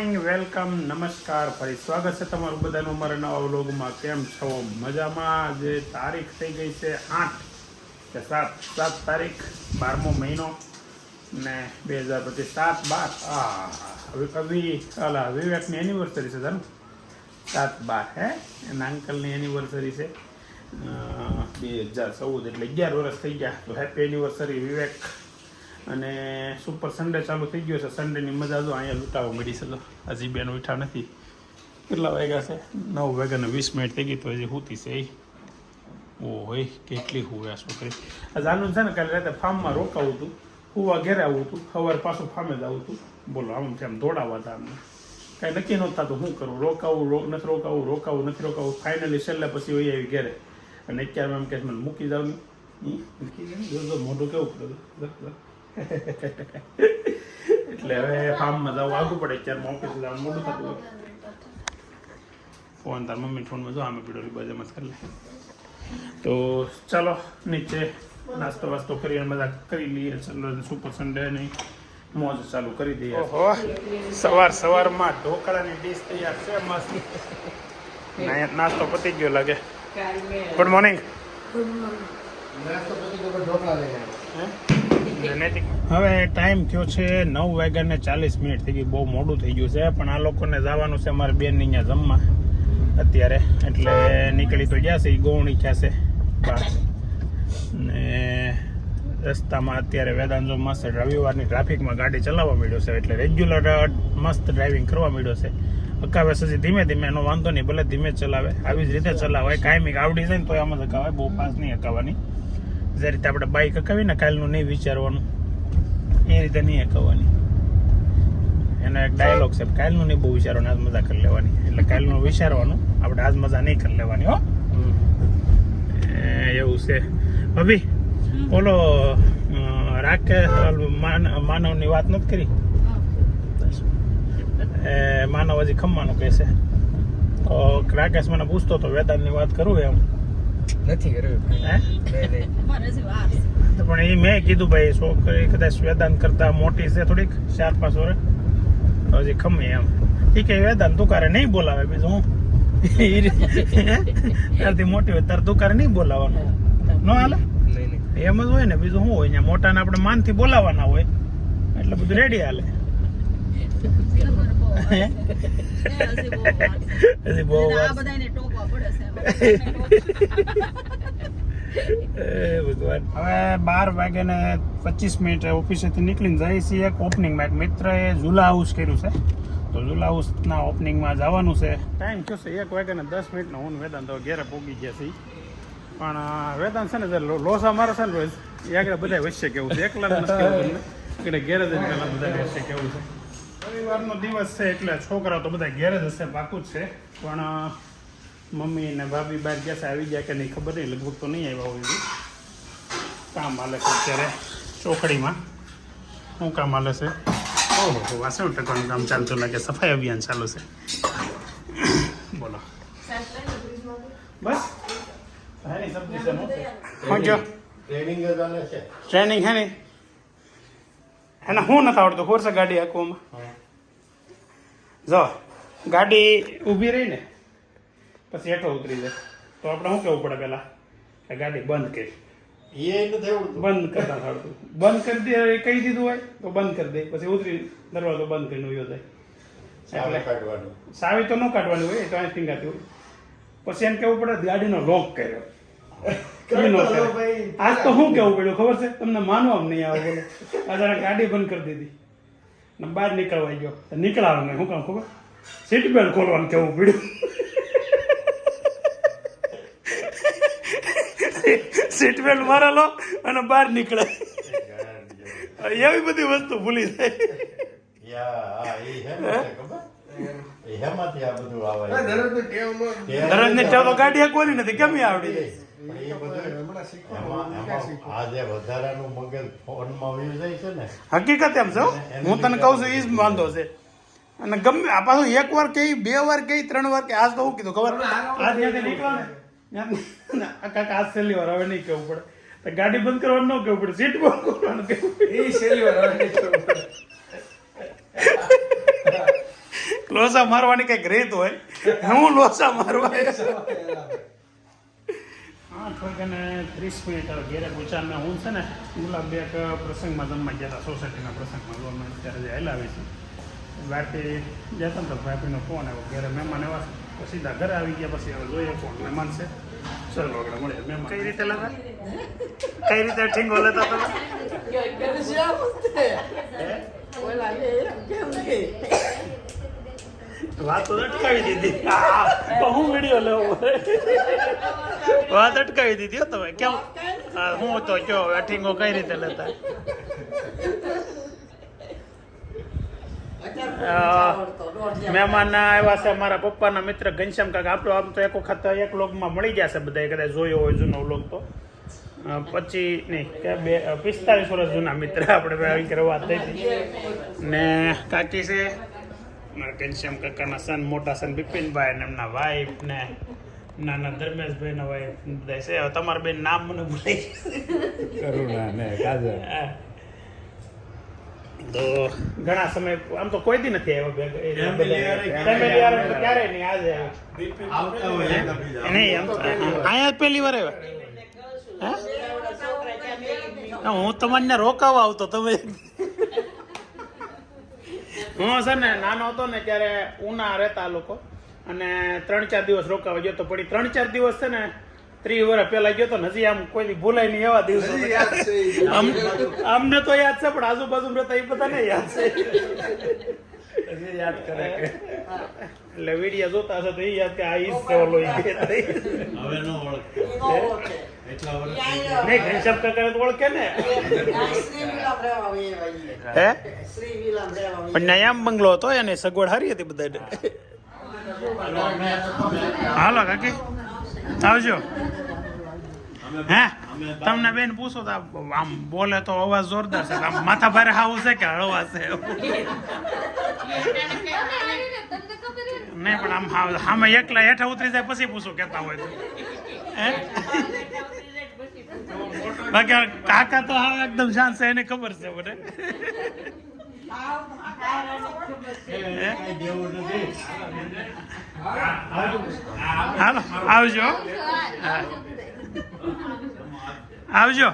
Morning welcome નમસ્કાર ફરી સ્વાગત છે તમારું બધાનું અમારા નવા વ્લોગમાં. કેમ છો? મજામાં? જે તારીખ થઈ ગઈ છે આઠ, કે સાત સાત તારીખ, બારમો મહિનો ને બે હજાર પછી સાત, બાર. હવે કવિ, અલા, વિવેકની એનિવર્સરી છે જાનું સાત, બાર, હે? એના અંકલની એનિવર્સરી છે. બે હજાર ચૌદ એટલે અગિયાર વર્ષ થઈ ગયા. તો હેપી એનિવર્સરી વિવેક. અને સુપર સન્ડે ચાલુ થઈ ગયો છે. સન્ડેની મજા જો અહીંયા લૂંટાવા મળી છે. હજી બેન ઉઠા નથી. કેટલા વાગ્યા છે? નવ વાગ્યાને વીસ મિનિટ થઈ ગઈ તો હજી હુતી છે એ. ઓ હોય કેટલી હુવે છોકરી. આ જાનું છે ને, કાલે રાતે ફાર્મમાં રોકાવું હતું હુવા ઘેરે આવું હતું સવારે પાછું ફાર્મે જ આવું હતું બોલો, આમ તેમ દોડાવા હતા અમને કાંઈ નક્કી નહોતા તો શું કરું? રોકાવું, રો, નથી રોકાવું રોકાવું, નથી રોકાવું. ફાઇનલી છેલ્લે પછી હોય આવી ઘેરે. અને અત્યારે એમ કે મને મૂકી જાવ ને. મૂકી જાવ મોઢું કેવું જો. એટલે હવે ફાર્મમાં જવું આગું પડે અત્યારે ઓફિસ જવાનું મોડું થતું હોય. ફોન તાર મમ્મી ફોનમાં જો આમે પીડો બધા મત કરી લે. તો ચાલો નીચે નાસ્તો વાસ્તો કરી અને બધા કરી લઈએ. ચાલો સુપર સન્ડે નહીં મોજ ચાલુ કરી દઈએ. સવાર સવારમાં ઢોકળાની ડીશ તૈયાર છે મસ્ત. ના- નાસ્તો પતી ગયો લાગે. ગુડ મોર્નિંગ હવે ટાઈમ થયો છે નવ વાગ્યા ને ચાલીસ મિનિટ. થઈ ગઈ બહુ મોડું થઈ ગયું છે, પણ આ લોકોને જવાનું છે અમારે બેન અહીંયા જમવા. અત્યારે, એટલે નીકળી તો ગયા છે એ ગોવણી છે બહાર. ને રસ્તામાં અત્યારે વેદાંજો મસ્ત રવિવારની ટ્રાફિકમાં ગાડી ચલાવવા મળ્યો છે, એટલે રેગ્યુલર મસ્ત ડ્રાઇવિંગ કરવા મળ્યો છે. અકાવે સુધી ધીમે ધીમે, એનો વાંધો નહીં, ભલે ધીમે ચલાવે. આવી જ રીતે ચલાવાય કાયમી આવડી જાય ને તો આમાં જ અકાવાય, બહુ ફાસ્ટ નહીં અકાવાની. જે રીતે આપણે બાઇક અકાવી ને કાલનું નહીં વિચારવાનું. એ રીતે નહીં અકાવવાની એનો એક ડાયલોગ છે. કાલનું નહીં બહુ વિચારવાનું આજ મજા કરી લેવાની. એટલે કાલનું વિચારવાનું આપણે આજ મજા નહીં કરી લેવાની હો. એ, એવું છે. ભાભી ઓલો રાકે માન- માનવની વાત નથી કરી? એ માનવ હજી ખમવાનું કહે છે. તો રાકેશ મને પૂછતો તો વેદાંતની વાત કરું એમ? નથી કર્યું હે? નહીં નહીં તો પણ એ મેં કીધું ભાઈ છોકરી કદાચ વેદાંત કરતા મોટી છે થોડીક ચાર પાંચ વર્ષ તો હજી ખમી એમ. ઠીક છે વેદાંત તુકારે નહીં બોલાવે. બીજું હું? ત્યારથી મોટી હોય તાર તુકારે નહીં બોલાવાનું ન હાલે? નહીં નહીં. એમ જ હોય ને બીજું શું હોય અહીંયા મોટાને આપણે માનથી બોલાવાના હોય. એટલે બધું રેડી હાલે. હજી બહુ વાર એ ભગવાન. હવે બાર વાગે ને પચીસ મિનિટ ઓફિસેથી નીકળીને જાય છે એક ઓપનિંગમાં એક મિત્રએ ઝુલા હાઉસ કર્યું છે. તો ઝુલા હાઉસના ઓપનિંગમાં જવાનું છે. ટાઈમ થયો છે એક વાગે ને દસ મિનિટનો. હું વેદાંત ઘેરે પહોંચી ગયા છે પણ વેદાંત છે ને લોસા મારે છે ને રોજ એ આગળ બધા વચ્ચે કેવું છે? એકલા ઘેરે જ બધા વચ્ચે કેવું છે? રવિવારનો દિવસ છે એટલે છોકરાઓ તો બધા ઘેર જ હશે પાકું જ છે. પણ મમ્મી ને ભાભી બહાર ગયા છે આવી ગયા કે નહીં ખબર નહીં લગભગ તો નહીં આવ્યા હોય. કામ હાલે છે અત્યારે ચોકડીમાં શું કામ હાલે છે? ઓહો વાસણ ટકાનું કામ ચાલતું લાગે સફાઈ અભિયાન ચાલુ છે. બોલો. બસ. ટ્રેનિંગ હે ને? એને શું નથી આવડતું. ખોરશે ગાડી હાંકવામાં જો ગાડી ઊભી રહી ને પછી હેઠો ઉતરી જાય. તો આપણે શું કેવું પડે પહેલાં? કે ગાડી બંધ કરી. એ બંધ કરતા આવડતું બંધ કરી દે કહી દીધું હોય તો બંધ કરી દે. પછી ઉતરી દરવાજો બંધ કરીને ઉયો જાય. એટલે સાવી તો ન કાઢવાની હોય તો અહીં ટીંગાતી હોય પછી એમ કેવું પડે ગાડીનો લોક કર્યો. આજ તો શું કેવું પડ્યું? ખબર છે? તમને માનવા નહીં આવે બોલો. આજે ગાડી બંધ કરી દીધી. બહાર નીકળવા ગયો. નીકળાવે નહીં શું કામ ખબર? સીટ બેલ્ટ ખોલવાનું કેવું પડ્યું. સીટ બેલ્ટ મારેલો અને બહાર નીકળે. એવી બધી વસ્તુ ભૂલી જાય. આ દરરોજની ટેવ તો ગાડી હાંકવાની નથી કેમ આવડી જાય? વધારાનું મગજ ફોનમાં વયું જાય છે ને હકીકત એમ છો હું. તને કહું છું એ જ વાંધો છે. અને ગમે આ પાછું એક વાર કહી બે વાર કહી ત્રણ વાર કે આજ તો હું કીધું ખબર આજ ત્યાંથી નીકળો ને ત્યાંથી- આ કાકા આજ છેલ્લી વાર હવે નહીં કેવું પડે. તો ગાડી બંધ કરવાનું ન કેવું પડે સીટ બંધ કરવાનું કેવું એ છેલ્લી વાર હવે નહીં કરવું પડે. લોસા મારવાની કંઈક રીત હોય. હું લોસા મારવા આઠ વાગ્યાને ત્રીસ મિનિટ હવે ઘેરે પૂછા મેં હું છે ને ગુલાબ એક પ્રસંગમાં જમવા ગયા હતા સોસાયટીના પ્રસંગમાં અમે અત્યારે જે હલાવી છે. બહારથી જતા ને તો ભાઈનો ફોન આવ્યો ઘરે મહેમાન એવા છે. તો સીધા ઘરે આવી ગયા પછી હવે જોઈએ કોણ મહેમાન છે. ચલો આગળ મળીએ મહેમાન. કઈ રીતે લેતા કઈ રીતે? ઠીંગો લેતા તમે? વાત અટકાવી દીધી. હું વીડિયો લેવો. વાત અટકાવી દીધી તમે. કેમ? હું તો કયો ઠીંગો કઈ રીતે લેતા? મહેમાન આવ્યા છે મારા પપ્પાના મિત્ર ઘનશ્યામ કાકા. આપણો આમ તો એક વખત એક લોગમાં મળી જશે બધા કદાચ જોયો હોય જૂનો લોગ તો. પછી નહીં, કે બે, પિસ્તાલીસ વર્ષ જૂના મિત્ર આપણે વાત થઈ હતી. ને કાકી છે મારા ઘનશ્યામ કાકાના સન મોટા સન બિપિનભાઈ ને એમના વાઈફ ને નાના ધર્મેશભાઈના વાઈફ બધા છે. હવે તમારા બેન નામ મને ભૂલાઈ કરુણા ને કાજલ તો ઘણા સમય આમ તો કોઈ દી નથી આવ્યો ક્યારેય નહીં આજે. નહીં અહીંયા પેલી પહેલી વાર આવ્યા? હું તમને રોકાવા આવતો તમે હું છે ને નાનો હતો ને ત્યારે ઉના રહેતા લોકો. અને ત્રણ ચાર દિવસ રોકાવા ગયો તો પડી. ત્રણ ચાર દિવસ છે ને ત્રીસ વર્ષ પહેલા ગયો તો હજી આમ કોઈ ભૂલાય નહીં એવા દિવસો અમને તો યાદ છે પણ આજુબાજુ રહેતા એ બધા ને યાદ છે. યાદ કરે કે. એટલે વીડિયો જોતા હશે તો એ યાદ કે આ ઈ જ ઈ કે. હવે નો ઓળખે. એટલા વર્ષ નહીં ઘનશ્યામ કાકાને તો ઓળખે ને. હે? પણ ન્યા એમ બંગલો હતો એને સગવડ સારી હતી બધાને હાલો કાકી. આવજો. હે? તમને બેન પૂછો તો આમ બોલે તો અવાજ જોરદાર છે. આમ માથા ભારે હાવું છે કે હળવા છે? નહીં, પણ આમ સામે એકલા હેઠા ઉતરી જાય પછી પૂછું કેતા હોય તો. બાકી કાકા તો હા એકદમ શાંત છે, એને ખબર છે મને. હાલો, આવજો. આવજો.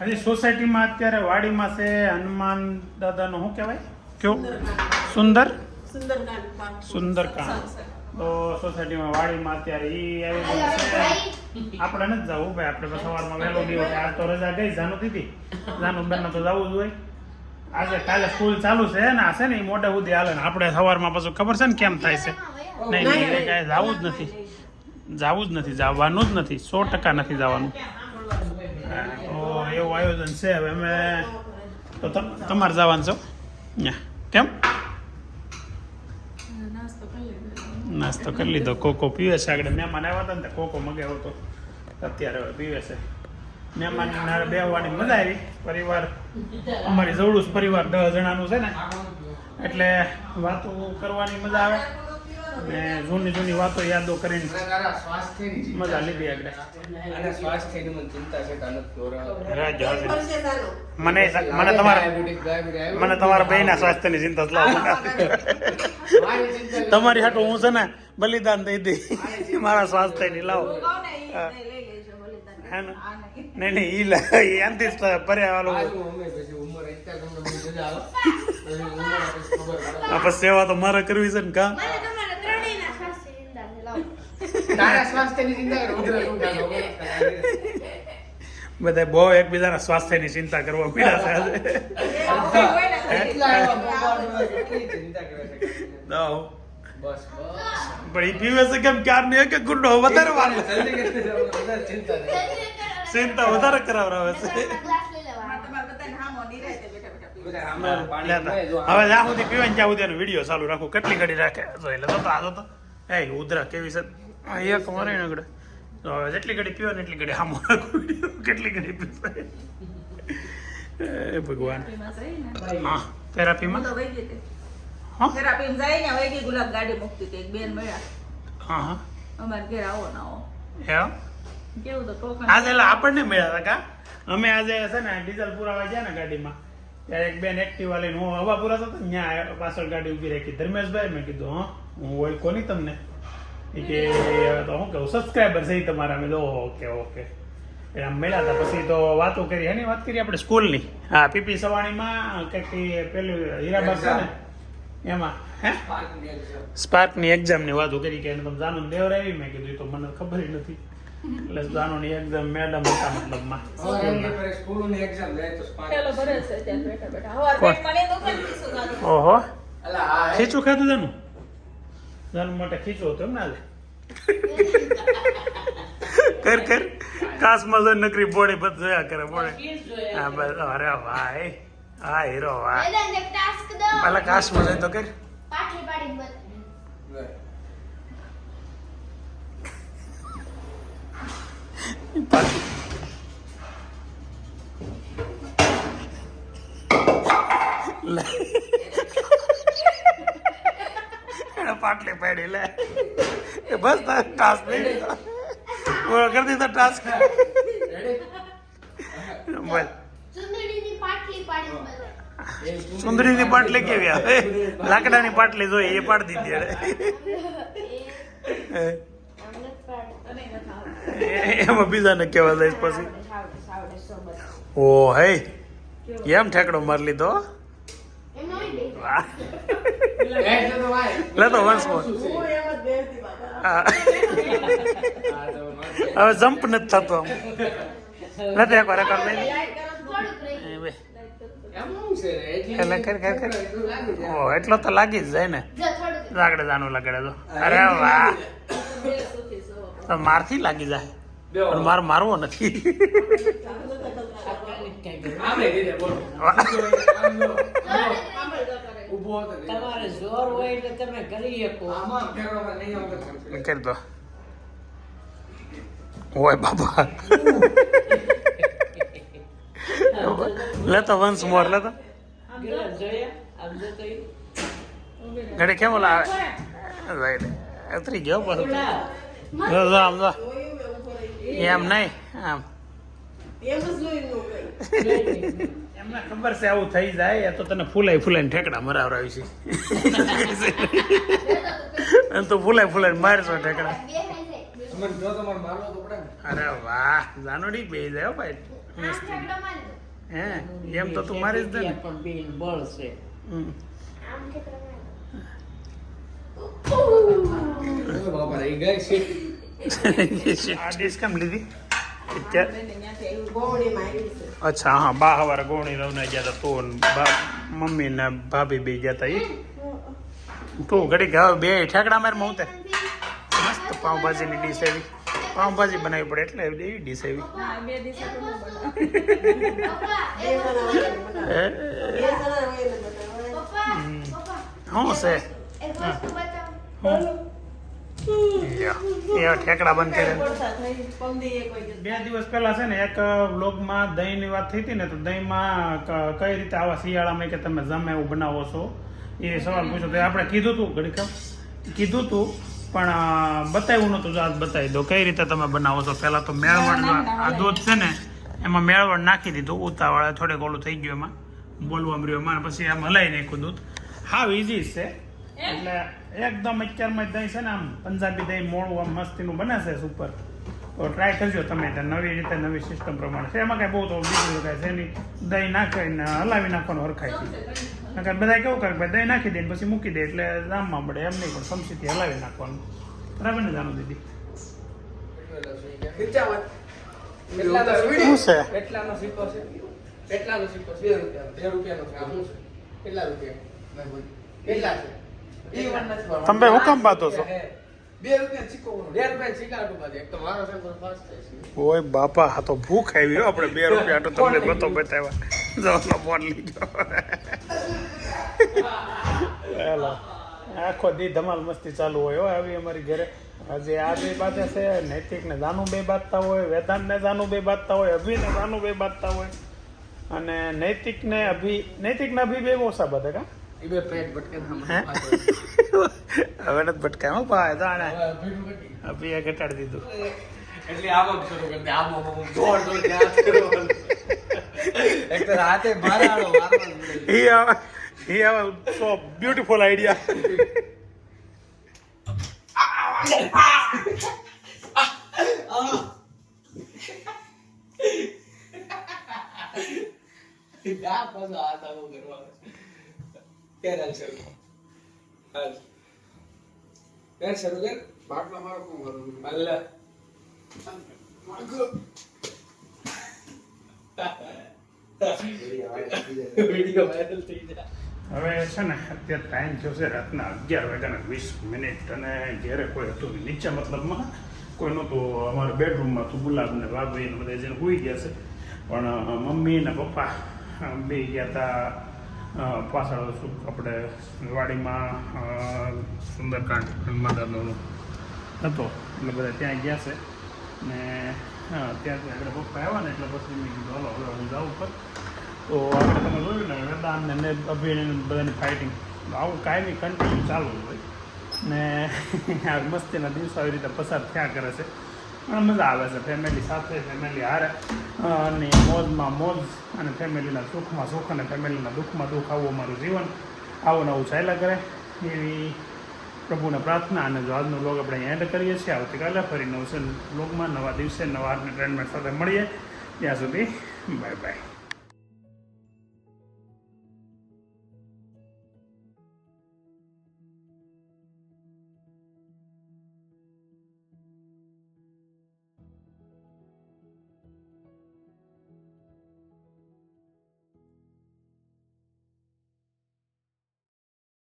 હજી સોસાયટીમાં અત્યારે વાડીમાં છે હનુમાન દાદાનું શું કહેવાય? કયો સુંદર? સુંદરકાંડ. તો સોસાયટીમાં વાડીમાં અત્યારે ઈ ગયું છે. આપણે નથી જવું ભાઈ આપણે સવારમાં વહેલો દિવસ આજ તો રજા ગઈ જાનું દીધી. જાનું બેન તો જવું જ હોય. આજે કાલે સ્કૂલ ચાલુ છે ને આ છે ને એ મોઢે સુધી હાલે ને. આપણે સવારમાં પાછું ખબર છે ને કેમ થાય છે? નહીં નહીં નહીં, કાંઈ જવું જ નથી. જવું જ નથી જવાનું જ નથી સો ટકા નથી જવાનું. તો એવું આયોજન છે હવે અમે તો તમ- તમારે જવાનું છો. કેમ? નાસ્તો કરી લીધો. કોકો પીવે છે આગળ. મહેમાન આવ્યા હતા ને કોકો મગાવ્યો હતો. અત્યારે હવે પીવે છે. મહેમાન બેહવાની મજા આવી. પરિવાર અમારી જવડું પરિવાર દસ જણાનું છે ને. એટલે વાતો કરવાની મજા આવે. અને જૂની જૂની વાતો યાદો કરીને મજા લીધી આગળ. મને મને મને તમારા મને તમારા બેયના સ્વાસ્થ્યની ચિંતા જ લાવો. તમારી હાટો હું છે ને બલિદાન દઈ દઈ. મારા સ્વાસ્થ્યની લાવો. નહીં. નહીં એ લા. ઈ આનથી જ પરે વાળું આજુ અમે પછી ઉંમર અત્યારે તમને બહુ મજા આવે. પછી ઉંમર પછી ખબર પડે. આ પછી સેવા તો મારે કરવી છે ને કા? તારા સ્વાસ્થ્યની ચિંતા કરો ઉધરસ ઉઠાડો, બસ. બધા બહુ એકબીજાના સ્વાસ્થ્યની ચિંતા કરવા પીડા પણ ઈ પીવે છે કેમ ક્યાર ને એક ગુંડો વધારે વધારે ચિંતા. વધારે કરાવરાવે છે. હવે જ્યાં સુધી પીવે ને ત્યાં સુધી વીડિયો ચાલુ રાખું. કેટલી ઘડી રાખે? જોઈ લે તો આ તો તો. એ ઉધરા કેવી છે? આ એક મારે ને આગળ તો હવે જેટલી ઘડી પીવે ને એટલી ઘડી આમ કેટલી ઘડી પીવે એ ભગવાન. હા થેરાપીમાં? હા થેરાપીમાં જાય ને કે ગુલાબ ગાડી મૂકતી હતી એક બેન મળ્યા. હા હા. અમારે ઘેર આવો ના આવો. એમ? કેવું તો ટોકન આજે એટલે આપણને મળ્યા હતા કા? અમે આજે છે ને ડીઝલ પુરાવા ગયા ને ગાડીમાં. ત્યારે એક બેન એક્ટિવા લઈને હું હવા પુરાતો હતો ત્યાં પાછળ ગાડી ઊભી રાખી. ધર્મેશભાઈ મેં કીધું હા હું ઓળખો નહીં તમને. કે તો હું કહું સબસ્ક્રાઈબર છે તમારા મેં ઓકે ઓકે એટલે આમ મળ્યા હતા પછી તો વાતો કરી એની વાત કરી આપણે સ્કૂલની હા પીપી સવાણીમાં કંઈક પેલું હીરાબાગ છે ને એમાં હે પાર્કની સ્પાર્કની એક્ઝામની વાતો કરી કે એને તમે જાનું દેવરાવી મેં કીધું તો મને ખબર નથી એટલે જાનુની એક્ઝામ મેડમ હતા મતલબમાં સ્કૂલોની તો. ઓહો. ખીચું ખાધું જાનું જાનું માટે ખીચું હતું ના લે કર કર. કાસમાં જો નકરી બોડી પર જોયા કરે બોડી. હા બસ અરે ભાઈ. હા હીરો વાહ પેલા કાસમાં જોઈ તો કર. પાટલી પાડી. લે. પાટલી પાડી લે એ બસ ટાસ્ક નહીં. બોલ કરી દીધો ટાસ્ક બોલ. સુંદરીની પાટલી કેવી આવે? લાકડાની પાટલી જોઈએ એ પાડી દીધી એમાં બીજાને કેવા જાય પછી. ઓ હે. એમ ઠેકડો મારી લીધો? લે તો તો મારે- હવે જમ્પ નથી થતો આમ નથી એક વાર લઈ લે. એટલી- કર, કર, કર. એટલું. ઓ તો લાગી જ જાય ને લાગડે. જાનું લગડે તો અરે વાહ. તો મારથી લાગી જાય પણ માર મારવો નથી આમે બોલો. ઊભો હતો તમારે જોર હોય એટલે તમે કરી શકો. આમાં ફેરવવામાં નહીં આવતો કરી દો ઓય બાબા વન્સ મોર જો. જો. તો. ઊભી રહે. ઘડી કેમ ઓલા આવે રાઈટ ઉતરી ગયો જો જો આમ જો. એમ નહીં આમ. એમને ખબર છે આવું થઈ જાય એ તો તને ફૂલાઈ ફૂલાઈને ઠેકડા મરાવરાવી છે. તો ફૂલાઈ ફૂલાઈને મારશો ઠેકડા. અરે વાહ જાનોડી બે જાય હો ભાઈ. હે એમ તો તું મારી જ દે પણ બેન બળ છે. બાપા રહી ગઈ છે. આ ડીશ કેમ લીધી. અચ્છા હા બા હવાર ગોણી રવને ગયા હતા તું મમ્મી ને ભાભી બે ગયા હતા એ તું ઘડી હવે બે ઠેકડા માર હું તે મસ્ત પાઉંભાજીની ડીશ આવી. પાઉંભાજી બનાવી પડે એટલે એવી ડીશ આવી. હે? છે. હું. ઠેકડા બંધ કરે. બે દિવસ પહેલા છે ને એક વ્લોગમાં દહીંની વાત થઈ હતી ને તો દહીંમાં કઈ રીતે આવા શિયાળામાં કે તમે જમે એવું બનાવો છો? એ સવાલ પૂછો તો આપણે કીધું તું ઘડીક કીધું તું પણ બતાવ્યું નતું જો આજ બતાવી દો. કઈ રીતે તમે બનાવો છો? પહેલાં તો મેળવણ આ દૂધ છે ને એમાં મેળવણ નાખી દીધું ઉતાવળે થોડેક ઓલું થઈ ગયું એમાં બોલવા મળ્યું એમાં પછી આમ હલાવી નાખ્યું દૂધ. હાવ ઇઝી છે એટલે એકદમ અત્યારમાં જ દહીં છે ને આમ પંજાબી દહીં મોળું આમ મસ્તીનું બને છે સુપર તો ટ્રાય કરજો તમે ત્યાં નવી રીતે નવી સિસ્ટમ પ્રમાણે છે એમાં કાંઈ બહુ તો બીજું કાંઈ છે નહીં દહીં નાખીને હલાવી નાખવાનું હરખાઈથી નકર બધા કેવું કરે ભાઈ દહીં નાખી દે ને પછી મૂકી દે એટલે જામમાં પડે એમ નહીં પણ સમસીથી હલાવી નાખવાનું બરાબર ને જાણું દીદી કેટલાનો વીડી? શું છે? કેટલાનો સિક્કો છે? કેટલાનો સિક્કો છે? બે રૂપિયાનો. બે રૂપિયાનો છે. આ શું છે? કેટલા રૂપિયા? કેટલા છે? તમે હું કામ બાતો છો. ઓય બાપા હા તો ભૂખ આવી હો આપણે બે રૂપિયા તો તમને બતો બતાવ્યા. જવાનો ફોન લીધો. હેલો. આખો દી ધમાલ મસ્તી ચાલુ હોય હો આવી અમારી ઘરે. આજે આ બે બાતે છે નૈતિક ને જાનુ બે બાંધતા હોય વેદાંત ને જાનુ બે બાંધતા હોય અભી ને જાનુ બે બાંધતા હોય. અને નૈતિક ને અભી નૈતિક ને અભી બે ઓછા બધે કા? બે પેટ હે? હવે નથી ભટકાય. હો જાણે અભી એ ઘટાડી દીધું. એટલે આમ શરૂ કરી દે. આમ જોર જોર. એક તો રાતે મારાડો he have he have so beautiful idea. આ પાછો આ આવો કરવાનો. કર હાલ શરૂ. હાલ. કર શરૂ કર. હાલ. વીડિયો વાયરલ થઈ જાય હવે છે ને અત્યારે ટાઈમ થયો છે રાતના અગિયાર વાગ્યાના વીસ મિનિટ અને ઘેરે કોઈ હતું નહીં. નીચે મતલબમાં કોઈ નહોતું અમારા બેડરૂમમાં હતું ગુલાબ ને ભાભી ને બધા જેને હોઈ ગયા છે પણ મમ્મી ને પપ્પા બે ગયા હતા પાછળ આપણે વાડીમાં સુંદરકાંડ માતાનો હતો. એટલે બધા ત્યાં ગયા છે. ને ત્યાંથી આગળ પપ્પા આવ્યા ને એટલે પછી મેં કીધું, હાલો, હવે હું જાઉં પર તો આપણે તમે જોયું ને રદાન ને અભિનય બધાની ફાઇટિંગ આવું કાયમી કન્ટિન્યુ ચાલુ હોય. ને, આ મસ્તીના દિવસો આવી રીતે પસાર થયા કરે છે. અને મજા આવે છે. ફેમિલી સાથે ફેમિલી હારે. અને મોજમાં મોજ અને ફેમિલીના સુખમાં સુખ અને ફેમિલીના દુઃખમાં દુઃખ આવું અમારું જીવન. આવું નવું ચાલ્યા કરે. એવી પ્રભુને પ્રાર્થના અને જો આજનો લોગ આપણે એન્ડ કરીએ છીએ. આવતીકાલે ફરી નવસે લોગમાં નવા દિવસે નવા ટ્રેન્ડમેન્ટ સાથે મળીએ. ત્યાં સુધી બાય બાય